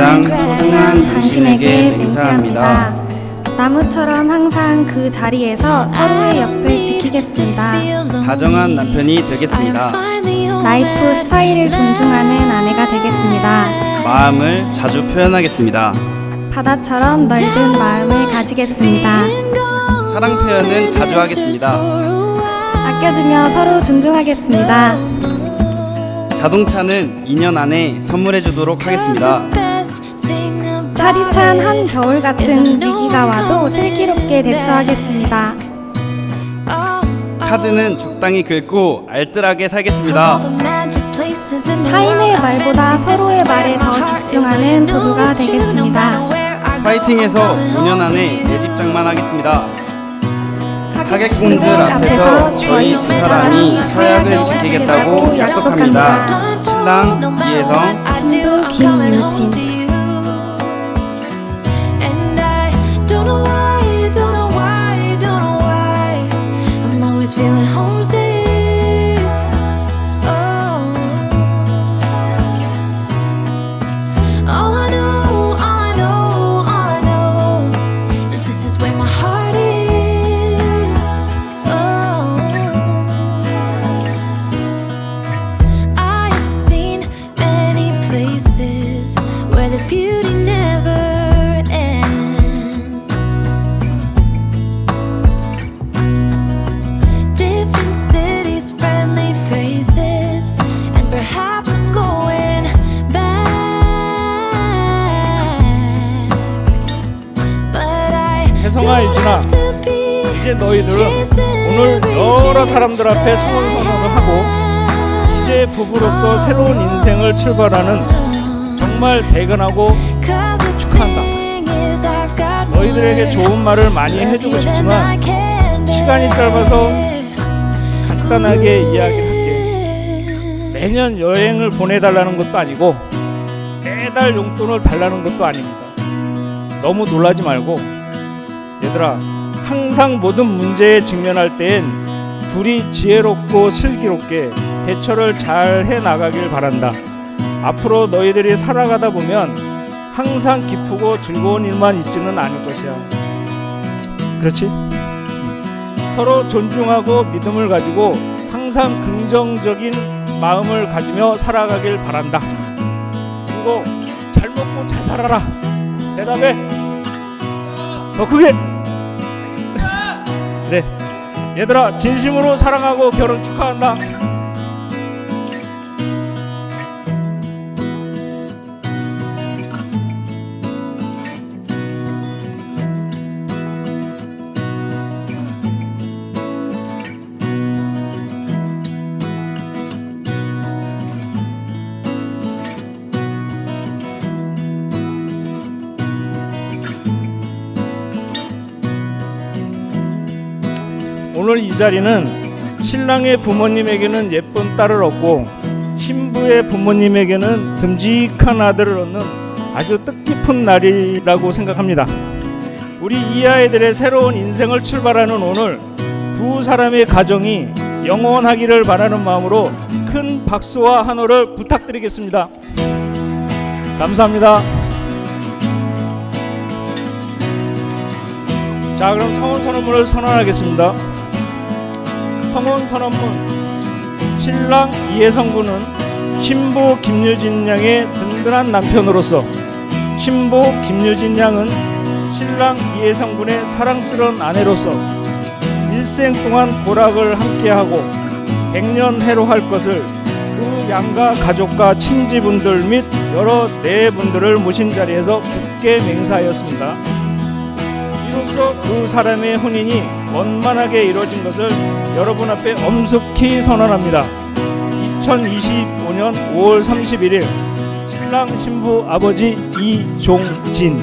가장 소중한 당신에게 맹세합니다. 나무처럼 항상 그 자리에서 서로의 옆을 지키겠습니다. 다정한 남편이 되겠습니다. 라이프 스타일을 존중하는 아내가 되겠습니다. 마음을 자주 표현하겠습니다. 바다처럼 넓은 마음을 가지겠습니다. 사랑 표현은 자주 하겠습니다. 아껴주며 서로 존중하겠습니다. 자동차는 2년 안에 선물해 주도록 하겠습니다. 차디찬 한 겨울 같은 위기가 와도 슬기롭게 대처하겠습니다. 카드는 적당히 긁고 알뜰하게 살겠습니다. 타인의 말보다 서로의 말에 더 집중하는 부부가 되겠습니다. 파이팅해서 5년 안에 내 집장만 하겠습니다. 하객분들 앞에서 저희 두 사람이 서약을 지키겠다고 약속합니다. 신랑 이혜성, 신부 김유진. Don't 이준아, 이제 너희들은 오늘 여러 사람들 앞에 성원 선언을 하고 이제 부부로서 새로운 인생을 출발하는 정말 대견하고 축하한다. 너희들에게 좋은 말을 많이 해주고 싶지만 시간이 짧아서 간단하게 이야기를 할게. 매년 여행을 보내달라는 것도 아니고 매달 용돈을 달라는 것도 아닙니다. 너무 놀라지 말고 얘들아 항상 모든 문제에 직면할 때엔 둘이 지혜롭고 슬기롭게 대처를 잘 해 나가길 바란다. 앞으로 너희들이 살아가다 보면 항상 기쁘고 즐거운 일만 있지는 않을 것이야. 그렇지? 서로 존중하고 믿음을 가지고 항상 긍정적인 마음을 가지며 살아가길 바란다. 그리고 잘 먹고 잘 살아라. 대답해. 더 크게. 그래. 얘들아 진심으로 사랑하고 결혼 축하한다. 오늘 이 자리는 신랑의 부모님에게는 예쁜 딸을 얻고 신부의 부모님에게는 듬직한 아들을 얻는 아주 뜻깊은 날이라고 생각합니다. 우리 이 아이들의 새로운 인생을 출발하는 오늘 두 사람의 가정이 영원하기를 바라는 마음으로 큰 박수와 한호를 부탁드리겠습니다. 감사합니다. 자, 그럼 성원 선언문을 선언하겠습니다. 성원 선언문 신랑 이혜성 군은 신부 김유진 양의 든든한 남편으로서 신부 김유진 양은 신랑 이혜성 군의 사랑스러운 아내로서 일생 동안 고락을 함께하고 백년 해로 할 것을 그 양가 가족과 친지분들 및 여러 내분들을 모신 자리에서 굳게 맹세하였습니다. 두 사람의 혼인이 원만하게 이루어진 것을 여러분 앞에 엄숙히 선언합니다. 2025년 5월 31일 신랑 신부 아버지 이종진